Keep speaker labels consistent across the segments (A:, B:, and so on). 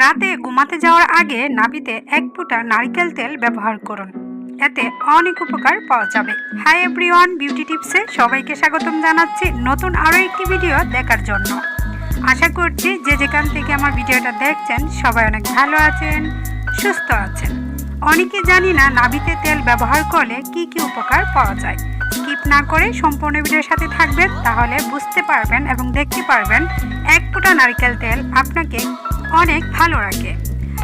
A: রাতে ঘুমাতে যাওয়ার আগে নাভিতে এক ফোঁটা নারকেল তেল ব্যবহার করুন। এতে অনেক উপকার পাওয়া যাবে। হাই এভরিওয়ান বিউটি টিপসে সবাইকে স্বাগতম জানাচ্ছি নতুন আরও একটি ভিডিও দেখার জন্য। আশা করছি যে যেখান থেকে আমার ভিডিওটা দেখছেন সবাই অনেক ভালো আছেন, সুস্থ আছেন। অনেকে জানি না নাভিতে তেল ব্যবহার করলে কি কি উপকার পাওয়া যায়। স্কিপ না করে সম্পূর্ণ ভিডিওর সাথে থাকবেন, তাহলে বুঝতে পারবেন এবং দেখতে পারবেন এক ফোঁটা নারকেল তেল আপনাকে অনেক ভালো রাখে।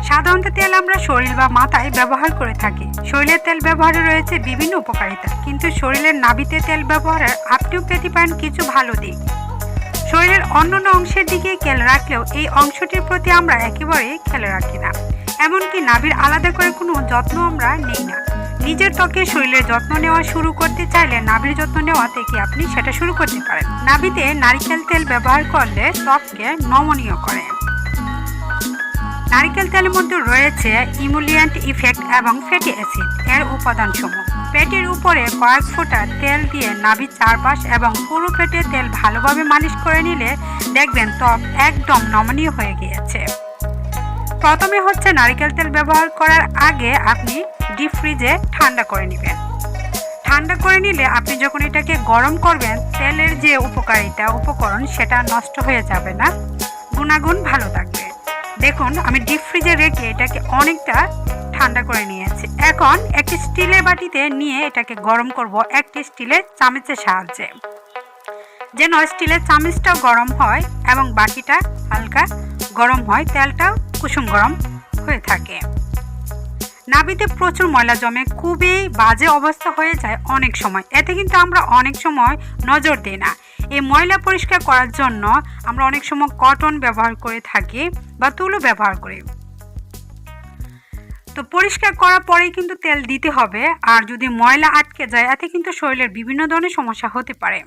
A: সাধারণত তেল আমরা শরীর বা মাথায় ব্যবহার করে থাকি। শরীরের তেল ব্যবহারে রয়েছে বিভিন্ন উপকারিতা, কিন্তু শরীরের নাভিতে তেল ব্যবহারের আপনিও পেতে পারেন কিছু ভালো দিক। শরীরের অন্যান্য অংশের দিকে খেয়াল রাখলেও এই অংশটির প্রতি আমরা একেবারেই খেয়াল রাখি না। এমনকি নাভির আলাদা করে কোনো যত্ন আমরা নেই না। নিজের ত্বকে শরীরের যত্ন নেওয়া শুরু করতে চাইলে নাভির যত্ন নেওয়া থেকে আপনি সেটা শুরু করতে পারেন। নাভিতে নারিকেল তেল ব্যবহার করলে ত্বককে নমনীয় করে। নারিকেল তেলের মধ্যে রয়েছে ইমুলিয়েন্ট ইফেক্ট এবং ফ্যাটি অ্যাসিড এর উপাদানসমূহ। পেটের উপরে কয়েক ফোঁটা তেল দিয়ে নাভির চারপাশ এবং পুরো পেটে তেল ভালোভাবে মালিশ করে নিলে দেখবেন ত্বক একদম নমনীয় হয়ে গিয়েছে। প্রথমে হচ্ছে নারিকেল তেল ব্যবহার করার আগে আপনি ডিপ ফ্রিজে ঠান্ডা করে নেবেন। ঠান্ডা করে নিলে আপনি যখন এটাকে গরম করবেন, তেলের যে উপকারিতা, উপকরণ, সেটা নষ্ট হয়ে যাবে না। গুণাগুণ ভালো থাকবে। দেখুন, আমি ডিপ ফ্রিজে রেখে এটাকে অনেকটা ঠান্ডা করে নিয়েছি। এখন একটি স্টিলের বাটিতে নিয়ে এটাকে গরম করব একটি স্টিলের চামচের সাহায্যে। যেন স্টিলের চামচটাও গরম হয় এবং বাটিটা হালকা গরম হয়, তেলটাও কুসুম গরম হয়ে থাকে। নাভিতে প্রচুর ময়লা জমে, খুবই বাজে অবস্থা হয়ে যায় অনেক সময়। এতে কিন্তু আমরা অনেক সময় নজর দিই না। এই ময়লা পরিষ্কার করার জন্য আমরা অনেক সময় কটন ব্যবহার করে থাকি বা তুলো ব্যবহার করি। তো পরিষ্কার করার পরেই কিন্তু তেল দিতে হবে, আর যদি ময়লা আটকে যায়, এতে কিন্তু শরীরের বিভিন্ন ধরনের সমস্যা হতে পারে।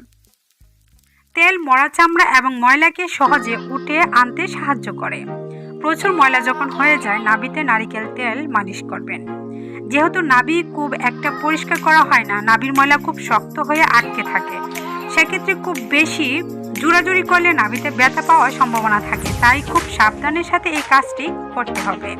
A: তেল মরা চামড়া এবং ময়লাকে সহজে উঠে আনতে সাহায্য করে। প্রচুর ময়লা যখন হয়ে যায়, নাভিতে নারিকেল তেল মালিশ করবেন। যেহেতু নাভি খুব একটা পরিষ্কার করা হয় না, নাভির ময়লা খুব শক্ত হয়ে আটকে থাকে। সেক্ষেত্রে খুব বেশি জোরাজুরি করলে নাভিতে ব্যথা পাওয়ার সম্ভাবনা থাকে। তাই খুব সাবধানের সাথে এই কাজটি করতে হবে।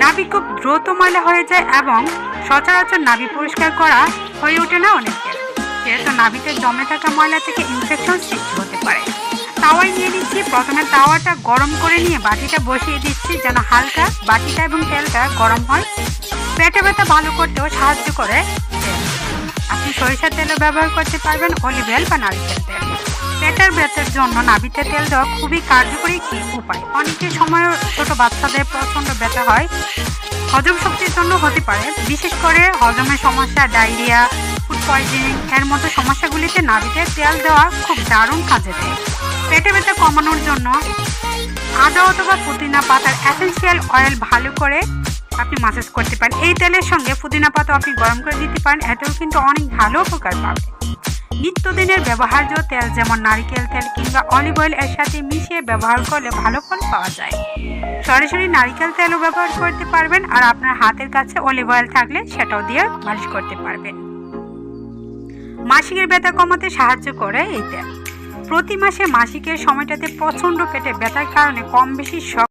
A: নাভি খুব দ্রুত ময়লা হয়ে যায় এবং সচরাচর নাভি পরিষ্কার করা হয়ে ওঠে না অনেকের। যেহেতু নাভিতে জমে থাকা ময়লা থেকে ইনফেকশন সৃষ্টি হতে পারে। তাওয়াই নিয়ে নিচ্ছি। প্রথমে তাওয়াটা গরম করে নিয়ে বাটিটা বসিয়ে দিচ্ছি যেন হালকা বাটিটা এবং তেলটা গরম হয়। পেটে ব্যথা ভালো করতেও সাহায্য করে। আপনি সরিষার তেলও ব্যবহার করতে পারবেন, অলিভ অয়েল বা নারকেল তেল। পেটের ব্যথার জন্য নাভিতে তেল দেওয়া খুবই কার্যকরী একটি উপায়। অনেকের সময় ছোট বাচ্চাদের প্রচণ্ড ব্যথা হয়। হজম শক্তির জন্য হতে পারে। বিশেষ করে হজমের সমস্যা, ডায়রিয়া, ফুড পয়জনিং, এর মতো সমস্যাগুলিতে নাভিতে তেল দেওয়া খুব দারুণ কাজে দেয়। পেটে ব্যথা কমানোর জন্য আদা অথবা পুদিনা পাতার অ্যাসেন্সিয়াল অয়েল ভালো করে আপনি মাসাজ করতে পারেন। এই তেলের সঙ্গে পুদিনা পাতা আপনি গরম করে দিতে পারেন, এতেও কিন্তু অনেক ভালো উপকার পাবেন নিত্যদিনের ব্যবহার্য তেল যেমন নারকেল তেল কিংবা অলিভ অয়েল এর সাথে মিশিয়ে ব্যবহার করলে ভালো ফল পাওয়া যায়। সরাসরি নারকেল তেলও ব্যবহার করতে পারবেন আর আপনার হাতের কাছে অলিভ অয়েল থাকলে সেটাও দিয়ে মালিশ করতে পারবেন। মাসিকের ব্যথা কমাতে সাহায্য করে এই তেল। প্রতি মাসে মাসিকের সময়টাতে প্রচণ্ড পেটে ব্যথার কারণে কম বেশি সব